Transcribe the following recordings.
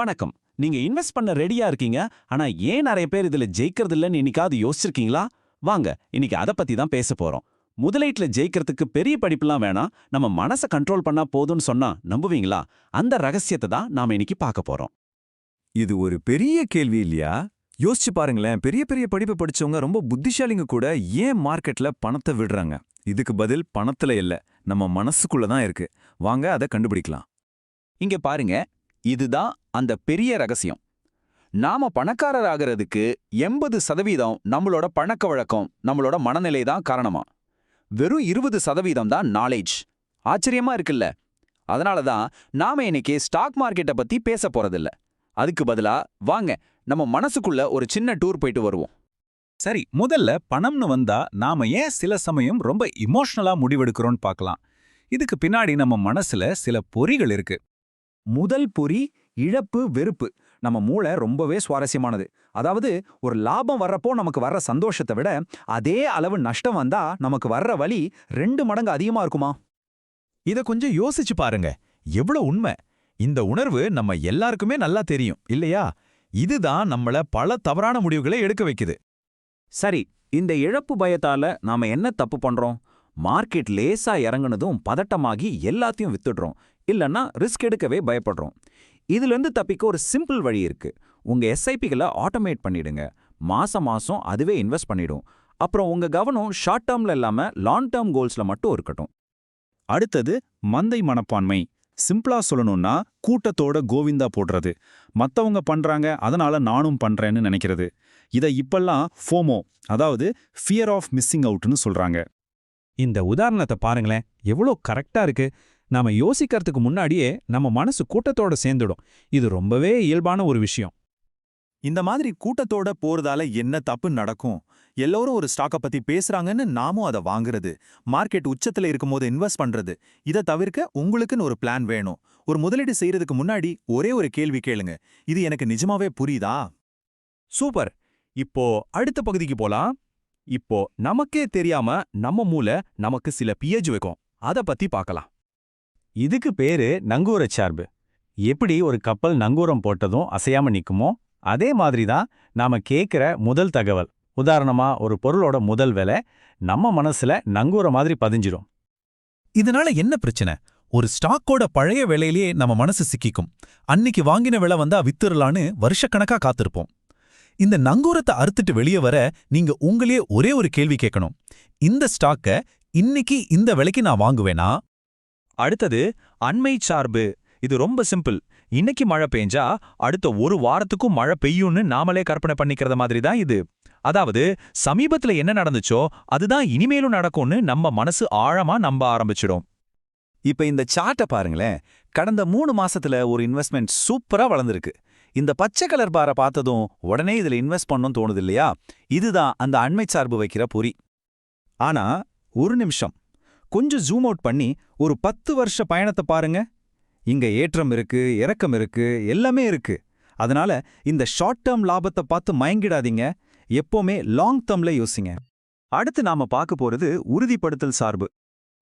வணக்கம். நீங்க இன்வெஸ்ட் பண்ண ரெடியா இருக்கீங்க ஆனா ஏன் நிறைய பேர் இதுல ஜெயிக்கிறது இல்லைன்னு இன்னைக்காவது யோசிச்சிருக்கீங்களா? வாங்க இன்னைக்கு அதை பத்தி தான் பேச போறோம். முதலீட்டுல ஜெயிக்கிறதுக்கு பெரிய படிப்புலாம் வேணாம். நம்ம மனசை கண்ட்ரோல் பண்ணா போதும்னு சொன்னா நம்புவீங்களா? அந்த ரகசியத்தை தான் நாம இன்னைக்கு பார்க்க போறோம். இது ஒரு பெரிய கேள்வி இல்லையா? யோசிச்சு பாருங்களேன். பெரிய பெரிய படிப்பு படிச்சவங்க ரொம்ப புத்திசாலிங்க கூட ஏன் மார்க்கெட்ல பணத்தை விடுறாங்க? இதுக்கு பதில் பணத்துல இல்ல. நம்ம மனசுக்குள்ள தான் இருக்கு. வாங்க அதை கண்டுபிடிக்கலாம். இங்க பாருங்க. இதுதான் அந்த பெரிய ரகசியம். நாம பணக்காரர் ஆகிறதுக்கு எண்பது சதவீதம் நம்மளோட பழக்க வழக்கம் நம்மளோட மனநிலை தான் காரணமா. வெறும் இருபது சதவீதம் தான் நாலேஜ் ஆச்சரியமா இருக்குல்ல? அதனால தான் நாம இன்னைக்கு ஸ்டாக் மார்க்கெட்டை பத்தி பேச போறதில்ல. அதுக்கு பதிலா வாங்க நம்ம மனசுக்குள்ள ஒரு சின்ன டூர் போயிட்டு வருவோம். சரி முதல்ல பணம்னு வந்தா நாம ஏன் சில சமயம் ரொம்ப இமோஷனலா முடிவெடுக்கிறோம்னு பார்க்கலாம். இதுக்கு பின்னாடி நம்ம மனசுல சில பொறிகள் இருக்கு. முதல் பொறி இழப்பு வெறுப்பு. நம்ம மூளை ரொம்பவே சுவாரஸ்யமானது. அதாவது ஒரு லாபம் வர்றப்போ நமக்கு வர்ற சந்தோஷத்தை விட அதே அளவு நஷ்டம் வந்தா நமக்கு வர்ற வலி ரெண்டு மடங்கு அதிகமா இருக்குமா? இத கொஞ்சம் யோசிச்சு பாருங்க. எவ்வளவு உண்மை. இந்த உணர்வு நம்ம எல்லாருக்குமே நல்லா தெரியும் இல்லையா? இதுதான் நம்மள பல தவறான முடிவுகளை எடுக்க வைக்குது. சரி இந்த இழப்பு பயத்தால நாம என்ன தப்பு பண்றோம்? மார்க்கெட் லேசா இறங்குனதும் பதட்டமாகி எல்லாத்தையும் வித்துடுறோம். இல்லன்னா ரிஸ்க் எடுக்கவே பயப்படுறோம். இதுல இருந்து தப்பிக்க ஒரு சிம்பிள் வழி இருக்கு. உங்க எஸ்ஐபிகளை ஆட்டோமேட் பண்ணிடுங்க. மாசம் மாசம் அதுவே இன்வெஸ்ட் பண்ணிடும். அப்புறம் உங்க கவனம் ஷார்ட் டேர்ம்ல இல்லாம லாங் டேர்ம் கோல்ஸ்ல மட்டும் இருக்கட்டும். அடுத்தது மந்தை மனப்பான்மை. சிம்பிளா சொல்லணும்னா கூட்டத்தோட கோவிந்தா போடுறது. மத்தவங்க பண்றாங்க அதனால நானும் பண்றேன்னு நினைக்கிறது. இதை இப்பெல்லாம் ஃபோமோ அதாவது ஃபியர் ஆஃப் மிஸ்ஸிங் அவுட்னு சொல்றாங்க. இந்த உதாரணத்தை பாருங்களேன். எவ்வளோ கரெக்டா இருக்கு. நாம யோசிக்கிறதுக்கு முன்னாடியே நம்ம மனசு கூட்டத்தோட சேர்ந்துடும். இது ரொம்பவே இயல்பான ஒரு விஷயம். இந்த மாதிரி கூட்டத்தோட போறதால என்ன தப்பு நடக்கும்? எல்லோரும் ஒரு ஸ்டாக்க பத்தி பேசுறாங்கன்னு நாமும் அதை வாங்குறது. மார்க்கெட் உச்சத்துல இருக்கும்போது இன்வெஸ்ட் பண்றது. இதை தவிர்க்க உங்களுக்குன்னு ஒரு பிளான் வேணும். ஒரு முதலீடு செய்யறதுக்கு முன்னாடி ஒரே ஒரு கேள்வி கேளுங்க. இது எனக்கு நிஜமாவே புரியுதா? சூப்பர். இப்போ அடுத்த பகுதிக்கு போலாம். இப்போ நமக்கே தெரியாம நம்ம மூளை நமக்கு சில பியேஜ் வைக்கும். அத பத்தி பார்க்கலாம். இதுக்கு பேரு நங்கூரச் சார்பு. எப்படி ஒரு கப்பல் நங்கூரம் போட்டதும் அசையாம நிக்குமோ அதே மாதிரி தான் நாம கேக்குற முதல் தகவல். உதாரணமா ஒரு பொருளோட முதல் விலை நம்ம மனசுல நங்கூர மாதிரி பதிஞ்சிடும் இதனால என்ன பிரச்சனை? ஒரு ஸ்டாக்கோட பழைய விலையிலேயே நம்ம மனசு சிக்கிக்கும். அன்னிக்கு வாங்கின விலை வந்தா வித்துரலான்னு வருஷக்கணக்கா காத்திருப்போம். இந்த நங்கூரத்தை அறுத்துட்டு வெளியே வர நீங்க உங்களையே ஒரே ஒரு கேள்வி கேட்கணும். இந்த ஸ்டாக்கை இன்னைக்கு இந்த விலைக்கு நான் வாங்குவேனா? அடுத்தது அண்மை சார்பு. இது ரொம்ப சிம்பிள். இன்னைக்கு மழை பெஞ்சா அடுத்த ஒரு வாரத்துக்கும் மழை பெய்யும்னு நாமளே கற்பனை பண்ணிக்கிறத மாதிரி தான் இது. அதாவது சமீபத்துல என்ன நடந்துச்சோ அதுதான் இனிமேலும் நடக்கும்னு நம்ம மனசு ஆழமா நம்ப ஆரம்பிச்சிடும். இப்ப இந்த சார்ட்டை பாருங்களேன். கடந்த மூணு மாசத்துல ஒரு இன்வெஸ்ட்மெண்ட் சூப்பரா வளர்ந்துருக்கு. இந்த பச்சை கலர் பாரை பார்த்ததும் உடனே இதுல இன்வெஸ்ட் பண்ணணும்னு தோணுது இல்லையா? இதுதான் அந்த அண்மை சார்பு வைக்கிற பொறி. ஆனா ஒரு நிமிஷம். கொஞ்சம் ஜூம் அவுட் பண்ணி ஒரு பத்து வருஷ பயணத்தை பாருங்க. இங்க ஏற்றம் இருக்கு இறக்கம் இருக்கு எல்லாமே இருக்கு. அதனால இந்த ஷார்ட் டேர்ம் லாபத்தை பார்த்து மயங்கிடாதீங்க. எப்போவுமே லாங் டேர்ம்ல யோசிங்க. அடுத்து நாம பார்க்க போறது உறுதிப்படுத்தல் சார்பு.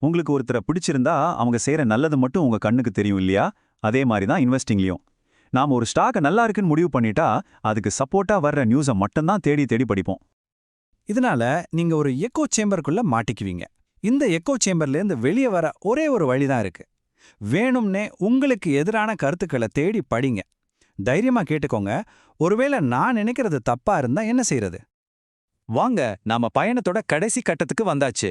உங்களுக்கு ஒருத்தரை பிடிச்சிருந்தா அவங்க செய்யற நல்லது மட்டும் உங்க கண்ணுக்கு தெரியும் இல்லையா? அதே மாதிரி தான் இன்வெஸ்டிங்லயும் நாம ஒரு ஸ்டாக்கை நல்லா இருக்குன்னு முடிவு பண்ணிட்டா அதுக்கு சப்போர்ட்டா வர்ற நியூஸை மட்டும்தான் தேடி தேடி படிப்போம். இதனால நீங்க ஒரு எக்கோ சேம்பருக்குள்ள மாட்டிக்குவீங்க. இந்த எக்கோ சேம்பர்லேருந்து வெளியே வர ஒரே ஒரு வழிதான் இருக்கு. வேணும்னே உங்களுக்கு எதிரான கருத்துக்களை தேடி படிங்க. தைரியமா கேட்டுக்கோங்க. ஒருவேளை நான் நினைக்கிறது தப்பா இருந்தா என்ன செய்யறது வாங்க நாம பயணத்தோட கடைசி கட்டத்துக்கு வந்தாச்சு.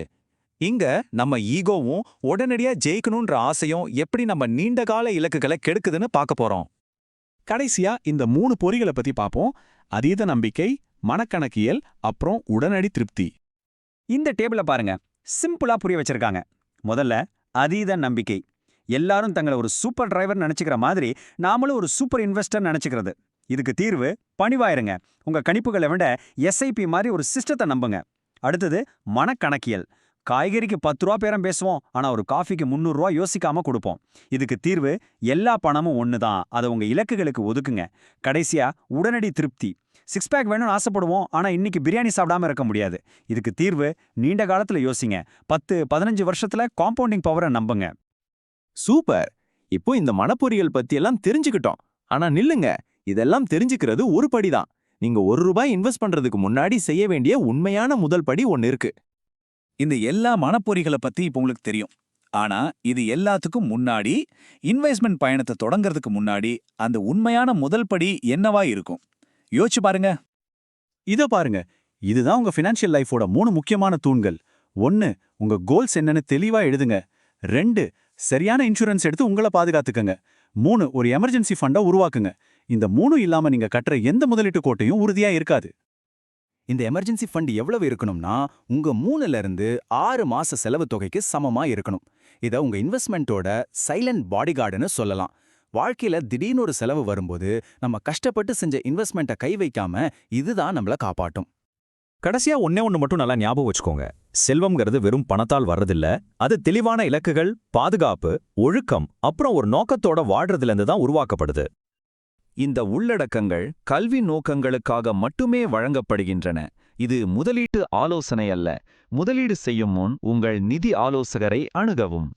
இங்க நம்ம ஈகோவும் உடனடியா ஜெயிக்கணும்ன்ற ஆசையும் எப்படி நம்ம நீண்ட கால இலக்குகளை கெடுக்குதுன்னு பார்க்க போறோம். கடைசியா இந்த மூணு பொறிகளை பத்தி பார்ப்போம். அதீத நம்பிக்கை மனக்கணக்கியல் அப்புறம் உடனடி திருப்தி. இந்த டேபிள பாருங்க. சிம்பிளா புரிய வச்சிருக்காங்க. முதல்ல அதீத நம்பிக்கை. எல்லாரும் தங்களை ஒரு சூப்பர் டிரைவர் நினைச்சுக்கிற மாதிரி நாமளும் ஒரு சூப்பர் இன்வெஸ்டர் நினச்சிக்கிறது. இதுக்கு தீர்வு பணிவாயிருங்க. உங்க கணிப்புகளை விட எஸ்ஐபி மாதிரி ஒரு சிஸ்டத்தை நம்புங்க. அடுத்தது மனக்கணக்கியல். காய்கறிக்கு பத்து ரூபா பேரம் பேசுவோம் ஆனா ஒரு காஃபிக்கு முந்நூறு யோசிக்காமல் யோசிக்காம கொடுப்போம். இதுக்கு தீர்வு எல்லா பணமும் ஒன்று தான் அதை உங்க இலக்குகளுக்கு ஒதுக்குங்க. கடைசியா உடனடி திருப்தி. சிக்ஸ் பேக் வேணும்னு ஆசைப்படுவோம் ஆனா இன்னைக்கு பிரியாணி சாப்பிடாம இருக்க முடியாது. இதுக்கு தீர்வு நீண்ட காலத்துல யோசிங்க. பத்து பதினஞ்சு வருஷத்துல காம்பவுண்டிங் பவரை நம்புங்க. சூப்பர். இப்போ இந்த மனப்பொறிகள் பத்தி எல்லாம் தெரிஞ்சுக்கிட்டோம். ஆனா நில்லுங்க இதெல்லாம் தெரிஞ்சுக்கிறது ஒரு படிதான். நீங்க ஒரு ரூபாய் இன்வெஸ்ட் பண்றதுக்கு முன்னாடி செய்ய வேண்டிய உண்மையான முதல் படி ஒன்னு இருக்கு. இந்த எல்லா மனப்பொறிகளை பத்தி இப்போ உங்களுக்கு தெரியும். ஆனா இது எல்லாத்துக்கும் முன்னாடி இன்வெஸ்ட்மெண்ட் பயணத்தை தொடங்கறதுக்கு முன்னாடி அந்த உண்மையான முதல் படி என்னவா இருக்கும்? யோசிச்சு பாருங்க. இத பாருங்க. இதுதான் உங்க ஃபினான்ஷியல் லைஃபோட மூணு முக்கியமான தூண்கள். ஒன்னு உங்க கோல்ஸ் என்னன்னு தெளிவா எழுதுங்க. ரெண்டு சரியான இன்சூரன்ஸ் எடுத்து உங்களை பாதுகாத்துக்கங்க. மூணு ஒரு எமர்ஜென்சி ஃபண்டை உருவாக்குங்க. இந்த மூணும் இல்லாம நீங்க கட்டுற எந்த முதலீட்டு கோட்டையும் உறுதியா இருக்காது. இந்த எமர்ஜென்சி ஃபண்ட் எவ்வளவு இருக்கணும்னா உங்க மூணுல இருந்து ஆறு மாச செலவு தொகைக்கு சமமா இருக்கணும். இத உங்க இன்வெஸ்ட்மெண்ட்டோட சைலண்ட் பாடிகார்டுன்னு சொல்லலாம். வாழ்க்கையில திடீர்னு ஒரு செலவு வரும்போது நம்ம கஷ்டப்பட்டு செஞ்ச இன்வெஸ்ட்மெண்ட்டை கை வைக்காம இதுதான் நம்மள காப்பாட்டும் கடைசியா ஒன்னே ஒண்ணு மட்டும் நல்லா ஞாபகம் வச்சுக்கோங்க. செல்வம்ங்கிறது வெறும் பணத்தால் வர்றதில்ல. அது தெளிவான இலக்குகள் பாதுகாப்பு ஒழுக்கம் அப்புறம் ஒரு நோக்கத்தோட வாழ்றதுல இருந்து தான் உருவாக்கப்படுது. இந்த உள்ளடக்கங்கள் கல்வி நோக்கங்களுக்காக மட்டுமே வழங்கப்படுகின்றன. இது முதலீட்டு ஆலோசனை அல்ல முதலீடு செய்யும் முன் உங்கள் நிதி ஆலோசகரை அணுகவும்.